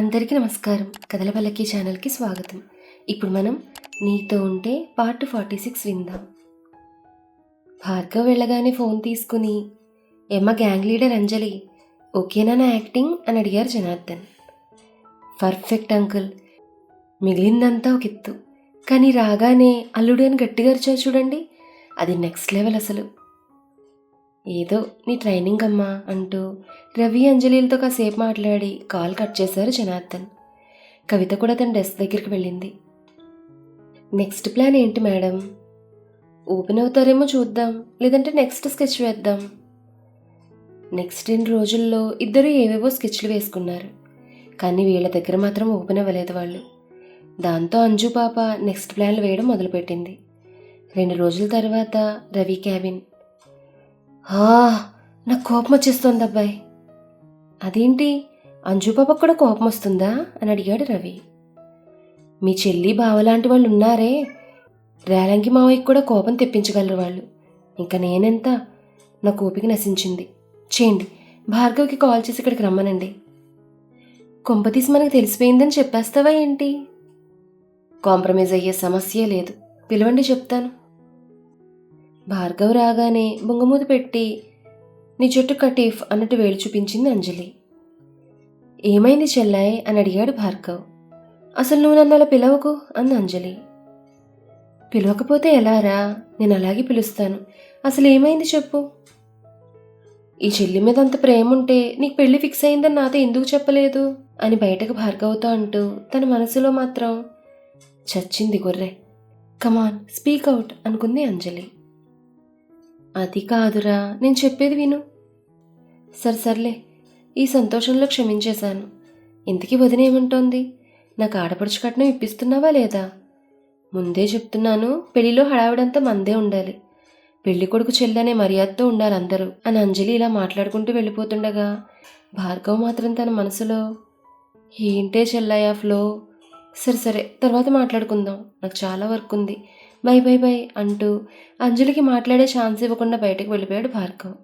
అందరికీ నమస్కారం. కథల పల్లకి ఛానల్కి స్వాగతం. ఇప్పుడు మనం నీతో ఉంటే పార్ట్ ఫార్టీ సిక్స్ విందాం. భార్గవ్ వెళ్ళగానే ఫోన్ తీసుకుని ఎమ్మ గ్యాంగ్ లీడర్ అంజలి ఓకేనా నా యాక్టింగ్? అని అడిగారు జనార్దన్. Perfect uncle. మిగిలిందంతా ఒక ఎత్తు. కానీ రాగానే అల్లుడు అని గట్టిగా చూడండి. అది నెక్స్ట్ లెవెల్ అసలు. ఏదో నీ ట్రైనింగ్ అమ్మా అంటూ రవి అంజలిలతో కాసేపు మాట్లాడి కాల్ కట్ చేశారు జనార్దన్. కవిత కూడా తన డెస్క్ దగ్గరికి వెళ్ళింది. నెక్స్ట్ ప్లాన్ ఏంటి మేడం? ఓపెన్ అవుతారేమో చూద్దాం లేదంటే నెక్స్ట్ స్కెచ్ వేద్దాం. నెక్స్ట్ రెండు రోజుల్లో ఇద్దరు ఏవేవో స్కెచ్లు వేసుకున్నారు. కానీ వీళ్ళ దగ్గర మాత్రం ఓపెన్ అవ్వలేదు వాళ్ళు. దాంతో అంజు పాప నెక్స్ట్ ప్లాన్లు వేయడం మొదలుపెట్టింది. రెండు రోజుల తర్వాత రవి క్యాబిన్ నాకు కోపం వచ్చేస్తోంది అబ్బాయి. అదేంటి? అంజు పాపకు కూడా కోపం వస్తుందా? అని అడిగాడు రవి. మీ చెల్లి బావలాంటి వాళ్ళు ఉన్నారే. రేలంగి మావయ్యకి కూడా కోపం తెప్పించగలరు వాళ్ళు. ఇంకా నేనెంత? నా కోపిక నశించింది. చేయండి భార్గవ్కి కాల్ చేసి ఇక్కడికి రమ్మనండి. కొంపతీసి మనకు తెలిసిపోయిందని చెప్పేస్తావా ఏంటి? కాంప్రమైజ్ అయ్యే సమస్యే లేదు. పిలవండి చెప్తాను. భార్గవ్ రాగానే బొంగమూత పెట్టి నీ జుట్టు కటీఫ్ అన్నట్టు వేలు చూపించింది అంజలి. ఏమైంది చెల్లాయ్? అని అడిగాడు భార్గవ్. అసలు నువ్వు నన్ను అలా పిలవకు? అంది అంజలి. పిలవకపోతే ఎలారా నేను అలాగే పిలుస్తాను. అసలు ఏమైంది చెప్పు. ఈ చెల్లి మీద అంత ప్రేమ ఉంటే నీకు పెళ్ళి ఫిక్స్ అయిందని నాతో ఎందుకు చెప్పలేదు? అని బయటకు భార్గవ్తో అంటూ తన మనసులో మాత్రం చచ్చింది గొర్రె. కమాన్ స్పీక్ అవుట్ అనుకుంది అంజలి. అది కాదురా నేను చెప్పేది విను. సరే సర్లే ఈ సంతోషంలో క్షమించేశాను. ఇంతకీ వదిన ఏమంటోంది? నాకు ఆడపడుచు కట్నం ఇప్పిస్తున్నావా లేదా? ముందే చెప్తున్నాను పెళ్ళిలో హడావిడంతా మందే ఉండాలి. పెళ్ళి కొడుకు చెల్లనే మర్యాదతో ఉండాలి అందరూ అని అంజలి ఇలా మాట్లాడుకుంటూ వెళ్ళిపోతుండగా భార్గవ్ మాత్రం తన మనసులో ఏంటే చెల్లయ్య ఫ్లో? సరే సరే తర్వాత మాట్లాడుకుందాం. నాకు చాలా వర్క్ ఉంది. బై బై బై అంటూ అంజలికి మాట్లాడే ఛాన్స్ ఇవ్వకుండా బయటకు వెళ్ళిపోయాడు భార్గవ్.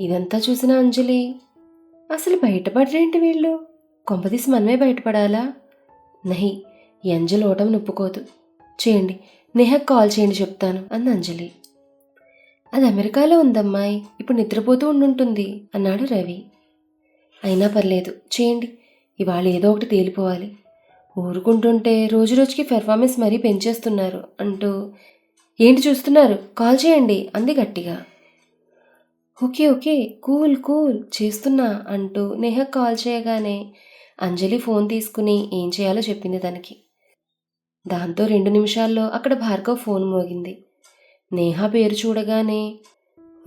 ఇదంతా చూసిన అంజలి అసలు బయటపడరేంటి వీళ్ళు? కొంపదీసి మనమే బయటపడాలా? నహి ఈ అంజలి ఓటమి నొప్పుకోదు. చేయండి నేహకు కాల్ చేయండి చెప్తాను అంది అంజలి. అది అమెరికాలో ఉందమ్మాయి ఇప్పుడు నిద్రపోతూ ఉండుంటుంది అన్నాడు రవి. అయినా పర్లేదు చేయండి ఇవాళ ఏదో ఒకటి తేలిపోవాలి. ఊరుకుంటుంటే రోజు రోజుకి పెర్ఫార్మెన్స్ మరీ పెంచేస్తున్నారు అంటూ ఏంటి చూస్తున్నారు? కాల్ చేయండి అంది గట్టిగా. ఓకే ఓకే కూల్ కూల్ చేస్తున్నా అంటూ నేహ కాల్ చేయగానే అంజలి ఫోన్ తీసుకుని ఏం చేయాలో చెప్పింది తనకి. దాంతో రెండు నిమిషాల్లో అక్కడ భార్గవ్ ఫోన్ మోగింది. నేహ పేరు చూడగానే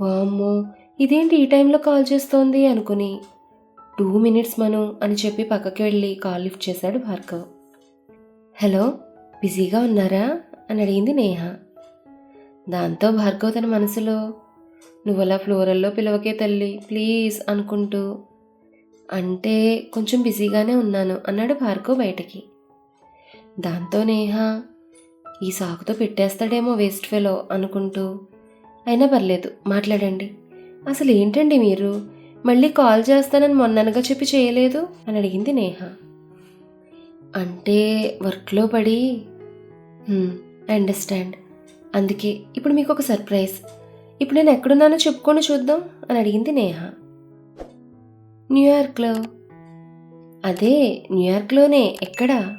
వామ్మో ఇదేంటి ఈ టైంలో కాల్ చేస్తోంది? అనుకుని టూ మినిట్స్ మను అని చెప్పి పక్కకి వెళ్ళి కాల్ లిఫ్ట్ చేశాడు భార్గవ్. హలో బిజీగా ఉన్నారా? అని అడిగింది నేహ. దాంతో భార్గవ్ తన మనసులో నువ్వలా ఫ్లోరల్లో పిలవకే తల్లి ప్లీజ్ అనుకుంటూ అంటే కొంచెం బిజీగానే ఉన్నాను అన్నాడు భార్గవ్ బయటికి. దాంతో నేహ ఈ సాకుతో పెట్టేస్తాడేమో వేస్ట్ ఫెలో అనుకుంటూ అయినా పర్లేదు మాట్లాడండి. అసలు ఏంటండి మీరు? మళ్ళీ కాల్ చేస్తానని మొన్ననగా చెప్పి చేయలేదు? అని అడిగింది నేహ. అంటే వర్క్లో పడి? అండర్స్టాండ్ అందుకే ఇప్పుడు మీకు ఒక సర్ప్రైజ్ ఇప్పుడు నేను ఎక్కడున్నానో చెప్పుకొని చూద్దాం అని అడిగింది నేహ. న్యూయార్క్లో అదే న్యూయార్క్లోనే ఎక్కడ?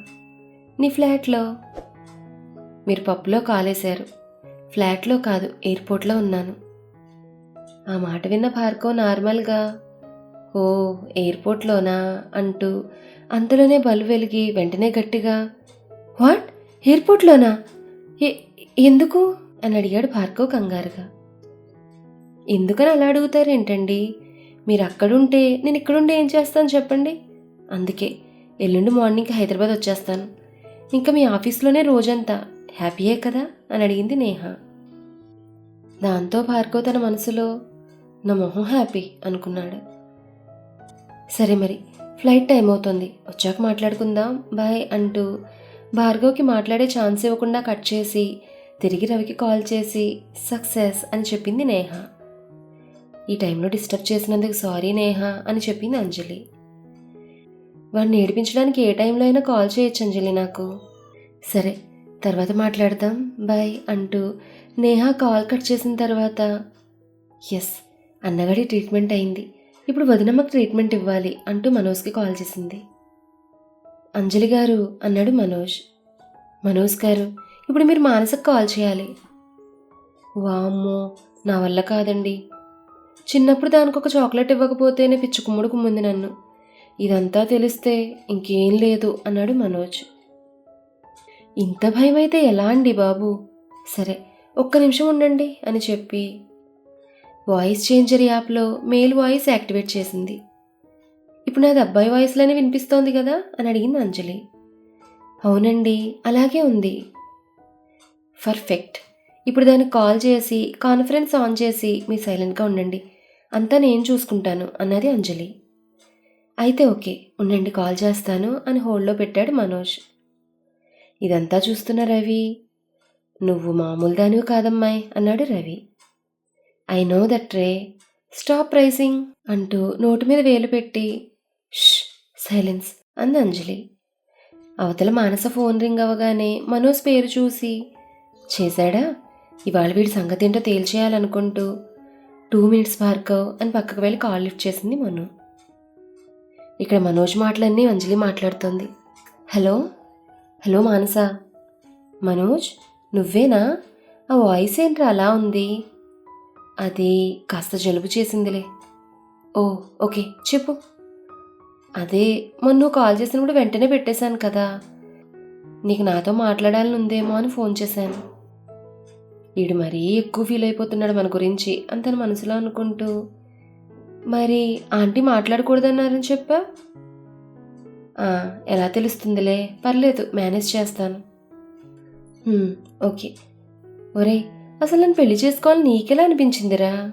నీ ఫ్లాట్లో. మీరు పప్పులో కాలేశారు. ఫ్లాట్లో కాదు ఎయిర్పోర్ట్లో ఉన్నాను. ఆ మాట విన్న భార్గవ్ నార్మల్గా ఓ ఎయిర్పోర్ట్లోనా? అంటూ అంతలోనే బల్బు వెలిగి వెంటనే గట్టిగా వాట్? ఎయిర్పోర్ట్లోనా? ఎందుకు? అని అడిగాడు భార్గవ్ కంగారుగా. ఎందుకని అలా అడుగుతారేంటండి? మీరు అక్కడుంటే నేను ఇక్కడుండి ఏం చేస్తాను చెప్పండి? అందుకే ఎల్లుండి మార్నింగ్ హైదరాబాద్ వచ్చేస్తాను. ఇంకా మీ ఆఫీస్లోనే రోజంతా హ్యాపీయే కదా? అని అడిగింది నేహ. దాంతో భార్గవ్ తన మనసులో నా మొహం హ్యాపీ అనుకున్నాడు. సరే మరి ఫ్లైట్ టైం అవుతుంది. వచ్చాక మాట్లాడుకుందాం. బాయ్ అంటూ భార్గవ్కి మాట్లాడే ఛాన్స్ ఇవ్వకుండా కట్ చేసి తిరిగి రవికి కాల్ చేసి సక్సెస్ అని చెప్పింది నేహ. ఈ టైంలో డిస్టర్బ్ చేసినందుకు సారీ నేహ అని చెప్పింది అంజలి. వాడిని ఏడిపించడానికి ఏ టైంలో అయినా కాల్ చేయొచ్చు అంజలి నాకు. సరే తర్వాత మాట్లాడదాం. బాయ్ అంటూ నేహ కాల్ కట్ చేసిన తర్వాత ఎస్ అన్నగడి ట్రీట్మెంట్ అయింది. ఇప్పుడు వదినమ్మకు ట్రీట్మెంట్ ఇవ్వాలి అంటూ మనోజ్కి కాల్ చేసింది. అంజలి గారు అన్నాడు మనోజ్. మనోజ్ గారు ఇప్పుడు మీరు మానసకు కాల్ చేయాలి. వామ్మో నా వల్ల కాదండి. చిన్నప్పుడు దానికి ఒక చాక్లెట్ ఇవ్వకపోతేనే పిచ్చి కుమ్ముడు కుమ్ముంది నన్ను. ఇదంతా తెలిస్తే ఇంకేం లేదు అన్నాడు మనోజ్. ఇంత భయం అయితే ఎలా అండి బాబు? సరే ఒక్క నిమిషం ఉండండి అని చెప్పి వాయిస్ చేంజర్ యాప్లో మెయిల్ వాయిస్ యాక్టివేట్ చేసింది. ఇప్పుడు నాది అబ్బాయి వాయిస్లోనే వినిపిస్తోంది కదా అని అడిగింది అంజలి. అవునండి అలాగే ఉంది. పర్ఫెక్ట్. ఇప్పుడు దానికి కాల్ చేసి కాన్ఫరెన్స్ ఆన్ చేసి మీరు సైలెంట్గా ఉండండి. అంతా నేను చూసుకుంటాను అన్నది అంజలి. అయితే ఓకే ఉండండి కాల్ చేస్తాను అని హోల్డ్లో పెట్టాడు మనోజ్. ఇదంతా చూస్తున్న రవి. నువ్వు మామూలు దానివి కాదమ్మాయి అన్నాడు రవి. ఐ నో దట్ రే స్టాప్ ప్రైసింగ్ అంటూ నోటి మీద వేలు పెట్టి ష్ సైలెన్స్ అంది అంజలి. అవతల మానస ఫోన్ రింగ్ అవ్వగానే మనోజ్ పేరు చూసి చేశాడా? ఇవాళ వీడి సంగతి ఏంటో తేల్చేయాలనుకుంటూ టూ మినిట్స్ భార్గవ్ అని పక్కకు వెళ్ళి కాల్ లిఫ్ట్ చేసింది మను ఇక్కడ మనోజ్ మాటలన్నీ అంజలి మాట్లాడుతోంది. హలో? హలో మానస? మనోజ్ నువ్వేనా? ఆ వాయిస్ ఏంట్రా అలా ఉంది? అది కాస్త జలుబు చేసిందిలే. ఓ ఓకే చెప్పు. అదే మొన్న కాల్ చేసినప్పుడు వెంటనే పెట్టేశాను కదా. నీకు నాతో మాట్లాడాలని ఉందేమో అని ఫోన్ చేశాను. వీడు మరీ ఎక్కువ ఫీల్ అయిపోతున్నాడు మన గురించి అని తన మనసులో అనుకుంటూ. మరి ఆంటీ మాట్లాడకూడదన్నారని చెప్పా? ఎలా తెలుస్తుందిలే? పర్లేదు మేనేజ్ చేస్తాను. ఓకే. ఒరేయ్ అసలు నన్ను పెళ్ళి చేసుకోవాలని నీకెలా అనిపించిందిరా?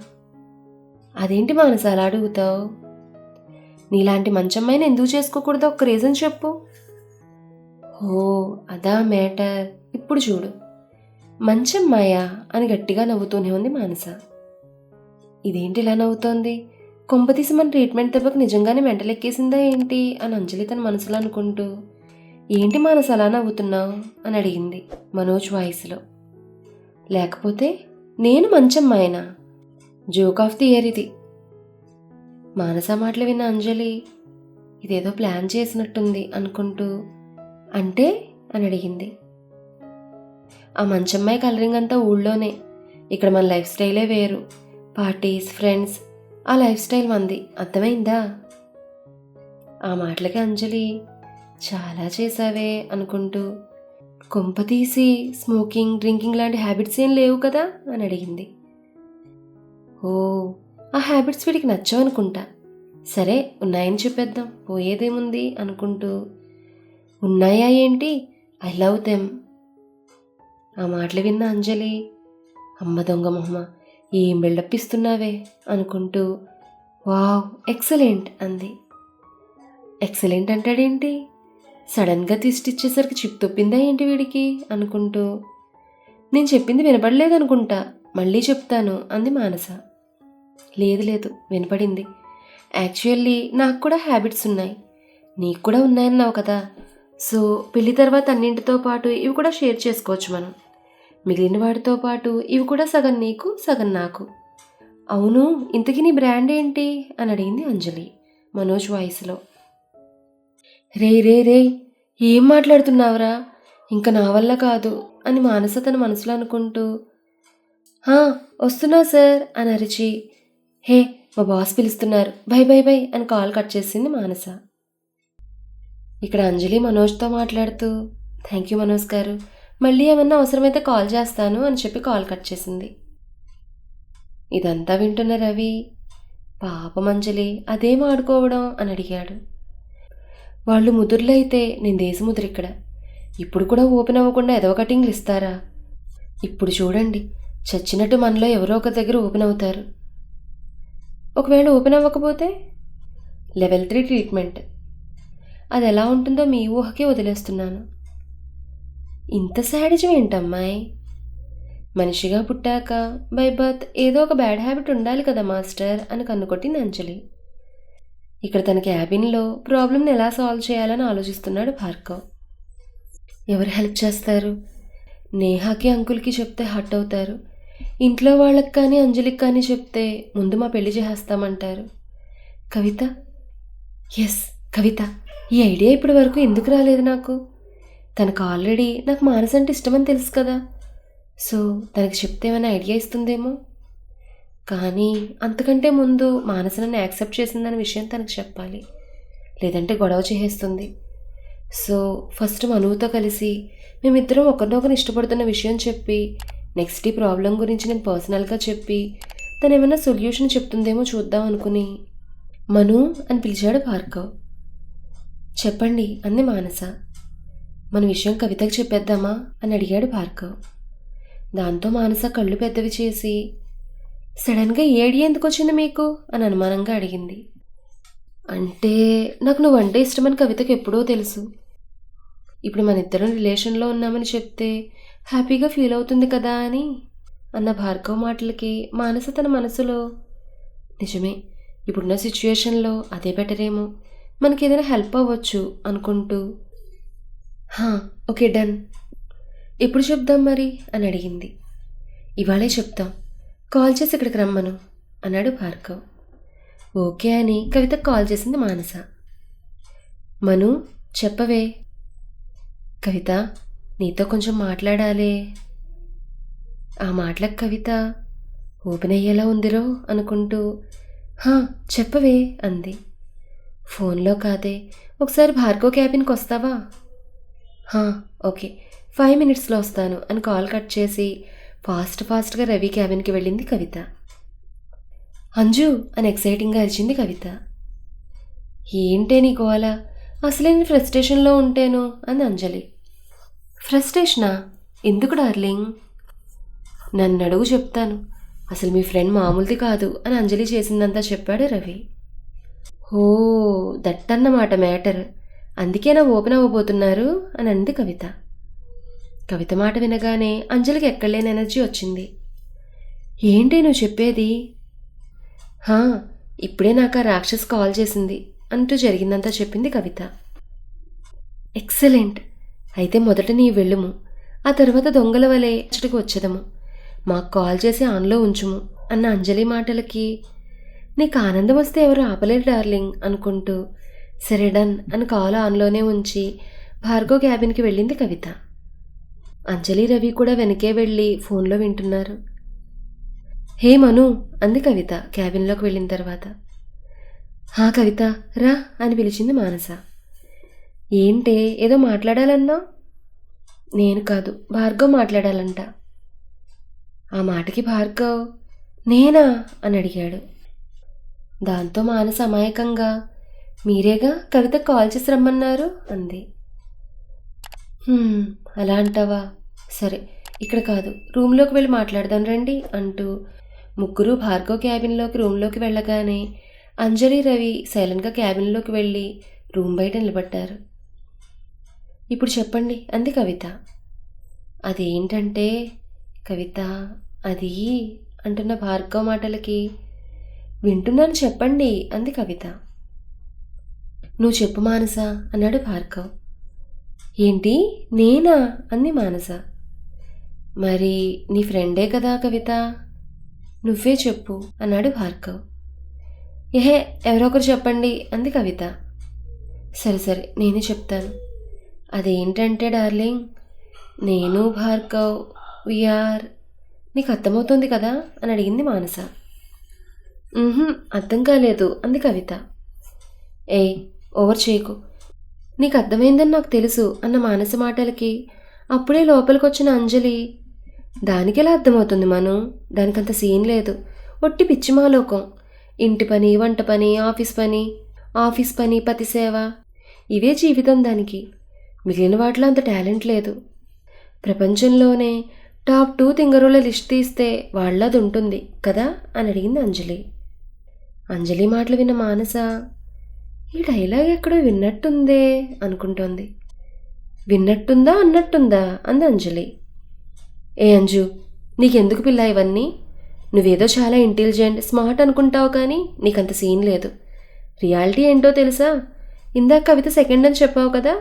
అదేంటి మానస అలా అడుగుతావు? నీలాంటి మంచమ్మాయిని ఎందుకు చేసుకోకూడదో? ఒక్క రీజన్ చెప్పు. ఓ అదా మ్యాటర్ ఇప్పుడు చూడు. మంచమ్మాయా అని గట్టిగా నవ్వుతూనే ఉంది మానస. ఇదేంటి ఇలా నవ్వుతోంది? కొంపతీసి మన ట్రీట్మెంట్ దెబ్బకు నిజంగానే మెంటలెక్కేసిందా ఏంటి? అని అంజలి తన మనసులో అనుకుంటూ. ఏంటి మానస అలా నవ్వుతున్నావు? అని అడిగింది మనోజ్ వాయిస్లో. లేకపోతే నేను మంచమ్మాయనా జోక్ ఆఫ్ ది ఇయర్ ఇది. మానస మాటలు విన్న అంజలి ఇదేదో ప్లాన్ చేసినట్టుంది అనుకుంటూ అంటే అని అడిగింది. ఆ మంచమ్మాయి కలరింగ్ అంతా ఊళ్ళోనే. ఇక్కడ మన లైఫ్ స్టైలే వేరు. పార్టీస్ ఫ్రెండ్స్ ఆ లైఫ్ స్టైల్ మంది. అర్థమైందా? ఆ మాటలకి అంజలి చాలా చేసావే అనుకుంటూ కొంప తీసి స్మోకింగ్ డ్రింకింగ్ లాంటి హ్యాబిట్స్ ఏం లేవు కదా? అని అడిగింది. ఓ ఆ హ్యాబిట్స్ వీడికి నచ్చవనుకుంటా సరే ఉన్నాయని చెప్పేద్దాం. పోయేదేముంది? అనుకుంటూ ఉన్నాయా ఏంటి? ఐ లవ్ దెమ్ ఆ మాటలు విన్న అంజలి అమ్మ దొంగ మొహమ్మ ఏం బిల్డప్ ఇస్తున్నావే? అనుకుంటూ వావ్ ఎక్సలెంట్ అంది. ఎక్సలెంట్ అంటాడేంటి? సడన్గా తీసిచ్చేసరికి చిప్ తొప్పిందా ఏంటి వీడికి? అనుకుంటూ. నేను చెప్పింది వినపడలేదు అనుకుంటా. మళ్ళీ చెప్తాను అంది మానస. లేదు లేదు వినపడింది. యాక్చువల్లీ నాకు కూడా హ్యాబిట్స్ ఉన్నాయి. నీకు కూడా ఉన్నాయన్నావు కదా. సో పెళ్ళి తర్వాత అన్నింటితో పాటు ఇవి కూడా షేర్ చేసుకోవచ్చు మనం. మిగిలిన వాటితో పాటు ఇవి కూడా సగం నీకు సగం నాకు. అవును ఇంతకీ నీ బ్రాండ్ ఏంటి? అని అడిగింది అంజలి మనోజ్ వాయిస్లో. రే రే రే ఏం మాట్లాడుతున్నావురా? ఇంకా నా వల్ల కాదు అని మానస తన మనసులో అనుకుంటూ వస్తున్నా సార్ అని అరిచి హే మా బాస్ పిలుస్తున్నారు. బై బై బై అని కాల్ కట్ చేసింది మానస. ఇక్కడ అంజలి మనోజ్తో మాట్లాడుతూ థ్యాంక్ యూ మనోజ్ గారు. మళ్ళీ ఏమన్నా అవసరమైతే కాల్ చేస్తాను అని చెప్పి కాల్ కట్ చేసింది. ఇదంతా వింటున్న రవి పాపం అంజలి అదేం ఆడుకోవడం అని అడిగాడు. వాళ్ళు ముదుర్లైతే నేను దేశముద్ర ఇక్కడ ఇప్పుడు కూడా ఓపెన్ అవ్వకుండా ఎదవ కటింగ్లు ఇస్తారా? ఇప్పుడు చూడండి చచ్చినట్టు మనలో ఎవరో ఒక దగ్గర ఓపెన్ అవుతారు. ఒకవేళ ఓపెన్ అవ్వకపోతే లెవెల్ త్రీ ట్రీట్మెంట్. అది ఎలా ఉంటుందో మీ ఊహకే వదిలేస్తున్నాను. ఇంత సాడిజం ఏంటమ్మాయి? మనిషిగా పుట్టాక బై బర్త్ ఏదో ఒక బ్యాడ్ హ్యాబిట్ ఉండాలి కదా మాస్టర్ అని కన్నుకొట్టింది అంజలి. ఇక్కడ తన క్యాబిన్లో ప్రాబ్లమ్ని ఎలా సాల్వ్ చేయాలని ఆలోచిస్తున్నాడు భార్గవ్. ఎవరు హెల్ప్ చేస్తారు? నేహాకి అంకుల్కి చెప్తే హట్ అవుతారు. ఇంట్లో వాళ్ళకి కానీ అంజలికి కానీ చెప్తే ముందు మా పెళ్ళి చేసేస్తామంటారు. కవిత? ఎస్ కవిత. ఈ ఐడియా ఇప్పటి వరకు ఎందుకు రాలేదు నాకు? తనకు ఆల్రెడీ నాకు మానస అంటే ఇష్టమని తెలుసు కదా. సో తనకి చెప్తే ఏమైనా ఐడియా ఇస్తుందేమో? కానీ అంతకంటే ముందు మానస నన్ను యాక్సెప్ట్ చేసిందనే విషయం తనకు చెప్పాలి. లేదంటే గొడవ చేసేస్తుంది. సో ఫస్ట్ మనువుతో కలిసి మేమిద్దరం ఒకరినొకరు ఇష్టపడుతున్న విషయం చెప్పి నెక్స్ట్ ఈ ప్రాబ్లం గురించి నేను పర్సనల్గా చెప్పి తను ఏమైనా సొల్యూషన్ చెప్తుందేమో చూద్దాం అనుకుని మను అని పిలిచాడు భార్గవ్. చెప్పండి అంది మానస. మన విషయం కవితకు చెప్పేద్దామా? అని అడిగాడు భార్గవ్. దాంతో మానస కళ్ళు పెద్దవి చేసి సడన్గా ఏడి ఎందుకు వచ్చింది మీకు? అని అనుమానంగా అడిగింది. అంటే నాకు నువ్వంటే ఇష్టమని కవితకు ఎప్పుడో తెలుసు. ఇప్పుడు మన ఇద్దరం రిలేషన్లో ఉన్నామని చెప్తే హ్యాపీగా ఫీల్ అవుతుంది కదా అని అన్న భార్గవ్ మాటలకి మానస తన మనసులో నిజమే ఇప్పుడున్న సిచ్యుయేషన్లో అదే బెటరేమో మనకి ఏదైనా హెల్ప్ అవ్వచ్చు అనుకుంటూ హా ఓకే డన్. ఎప్పుడు చెప్దాం మరి? అని అడిగింది. ఇవాళే చెప్తాం. కాల్ చేసి ఇక్కడికి రమ్మను అన్నాడు భార్గవ్. ఓకే అని కవితకు కాల్ చేసింది మానస. మను చెప్పవే. కవిత నీతో కొంచెం మాట్లాడాలి. ఆ మాటలకు కవిత ఓపెన్ అయ్యేలా ఉందిరో అనుకుంటూ హా చెప్పవే అంది. ఫోన్లో కాదే ఒకసారి భార్గవ్ క్యాబిన్కి వస్తావా? హా ఓకే ఫైవ్ మినిట్స్లో వస్తాను అని కాల్ కట్ చేసి ఫాస్ట్ ఫాస్ట్గా రవి క్యాబిన్కి వెళ్ళింది కవిత. అంజు అని ఎక్సైటింగ్గా అరిచింది కవిత. ఏంటే నీ గోల అసలే నేను ఫ్రస్ట్రేషన్లో ఉంటేను అంది అంజలి. ఫ్రస్ట్రేషనా? ఎందుకు డార్లింగ్? నన్ను అడుగు చెప్తాను. అసలు మీ ఫ్రెండ్ మామూలుది కాదు అని అంజలి చేసిందంతా చెప్పాడు రవి. ఓ దట్టన్నమాట మ్యాటర్. అందుకేనా ఓపెన్ అవ్వబోతున్నారు అని అంది కవిత. కవిత మాట వినగానే అంజలికి ఎక్కడలేని ఎనర్జీ వచ్చింది. ఏంటి నువ్వు చెప్పేది? హా ఇప్పుడే నాకు ఆ రాక్షస్ కాల్ చేసింది అంటూ జరిగిందంతా చెప్పింది కవిత. ఎక్సలెంట్! అయితే మొదట నీ వెళ్ళుము. ఆ తర్వాత దొంగల వలె అచ్చటికి వచ్చేదము. మాకు కాల్ చేసి ఆన్లో ఉంచుము అన్న అంజలి మాటలకి. నీకు ఆనందం వస్తే ఎవరు ఆపలేరు డార్లింగ్ అనుకుంటూ. సరే డన్ అని కాల్ ఆన్లోనే ఉంచి భార్గో క్యాబిన్కి వెళ్ళింది కవిత. అంజలి రవి కూడా వెనకే వెళ్ళి ఫోన్లో వింటున్నారు. హే మను అంది కవిత క్యాబిన్లోకి వెళ్ళిన తర్వాత. హా కవిత రా అని పిలిచింది మానస. ఏంటే ఏదో మాట్లాడాలన్నా నేను కాదు భార్గవ్ మాట్లాడాలంట. ఆ మాటకి భార్గవ్ నేనా? అని అడిగాడు. దాంతో మానస అమాయకంగా మీరేగా కవిత కాల్ చేసి రమ్మన్నారు? అంది. అలా అంటావా? సరే ఇక్కడ కాదు. రూమ్లోకి వెళ్ళి మాట్లాడదాం రండి అంటూ ముగ్గురు భార్గవ్ క్యాబిన్లోకి రూమ్లోకి వెళ్ళగానే అంజలి రవి సైలెంట్గా క్యాబిన్లోకి వెళ్ళి రూమ్ బయట నిలబడ్డారు. ఇప్పుడు చెప్పండి అంది కవిత. అదేంటంటే కవిత అది అంటున్న భార్గవ్ మాటలకి వింటున్నాను చెప్పండి అంది కవిత. నువ్వు చెప్పు మానస అన్నాడు భార్గవ్. ఏంటి? నేనా? అంది మానస. మరి నీ ఫ్రెండే కదా కవిత? నువ్వే చెప్పు అన్నాడు భార్గవ్. ఏహే ఎవరో ఒకరు చెప్పండి అంది కవిత. సరే సరే నేనే చెప్తాను. అదేంటంటే డార్లింగ్ నేను భార్గవ్ విఆర్ నీకు అర్థమవుతుంది కదా అని అడిగింది మానస. అర్థం కాలేదు అంది కవిత. ఏ ఓవర్ చేయకు. నీకు అర్థమైందని నాకు తెలుసు అన్న మానస మాటలకి. అప్పుడే లోపలికొచ్చిన అంజలి దానికెలా అర్థమవుతుంది మనం? దానికంత సీన్ లేదు. ఒట్టి పిచ్చిమాలోకం ఇంటి పని వంట పని ఆఫీస్ పని ఆఫీస్ పని పతి సేవ. ఇవే జీవితం దానికి. మిగిలిన వాటిలో అంత టాలెంట్ లేదు. ప్రపంచంలోనే టాప్ టూ తింగరుల లిస్ట్ తీస్తే వాళ్ళది ఉంటుంది కదా? అని అడిగింది అంజలి. అంజలి మాటలు విన్న మానస ఈ డైలాగ్ ఎక్కడో విన్నట్టుందే అనుకుంటోంది. విన్నట్టుందా అన్నట్టుందా అంది అంజలి. ఏ అంజు నీకెందుకు పిల్ల ఇవన్నీ? నువ్వేదో చాలా ఇంటెలిజెంట్ స్మార్ట్ అనుకుంటావు కానీ నీకంత సీన్ లేదు. రియాలిటీ ఏంటో తెలుసా? ఇందాక కవిత సెకండ్ అని చెప్పావు కదా?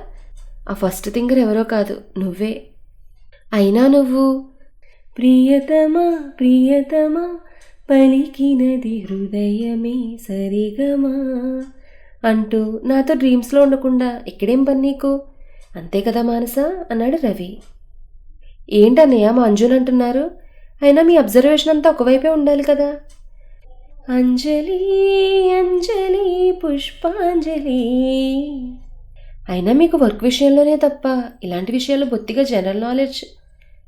ఆ ఫస్ట్ థింగర్ ఎవరో కాదు నువ్వే. అయినా నువ్వు? ప్రియతమా ప్రియతమా పలికినది హృదయమే సరిగమా? అంటూ నాతో డ్రీమ్స్లో ఉండకుండా ఇక్కడేం పని నీకు? అంతే కదా మానస అన్నాడు రవి. ఏంటన్నయ్య మా అంజున్ అంటున్నారు. అయినా మీ అబ్జర్వేషన్ అంతా ఒకవైపే ఉండాలి కదా. అంజలి అంజలి పుష్పాంజలి. అయినా మీకు వర్క్ విషయంలోనే తప్ప ఇలాంటి విషయాల్లో బొత్తిగా జనరల్ నాలెడ్జ్.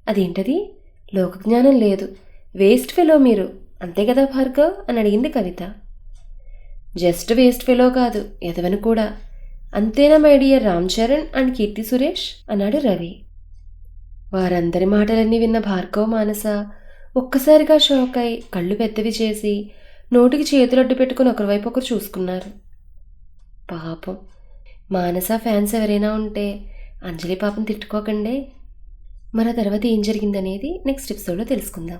అదేంటది? లోకజ్ఞానం లేదు. వేస్ట్ ఫెలో మీరు. అంతే కదా భార్గవ్? అని అడిగింది కవిత. జస్ట్ వేస్ట్ ఫెలో కాదు ఎదవను కూడా. అంతేనా my dear Ram Charan and Keerthy Suresh? అన్నాడు రవి. వారందరి మాటలన్నీ విన్న భార్గవ్ మానస ఒక్కసారిగా షాక్ అయి కళ్ళు పెద్దవి చేసి నోటికి చేతులు అడ్డు పెట్టుకుని ఒకరివైపు ఒకరు చూసుకున్నారు. పాపం మానస ఫ్యాన్స్ ఎవరైనా ఉంటే అంజలి పాపం తిట్టుకోకండి. మన తర్వాత ఏం జరిగిందనేది నెక్స్ట్ ఎపిసోడ్లో తెలుసుకుందాం.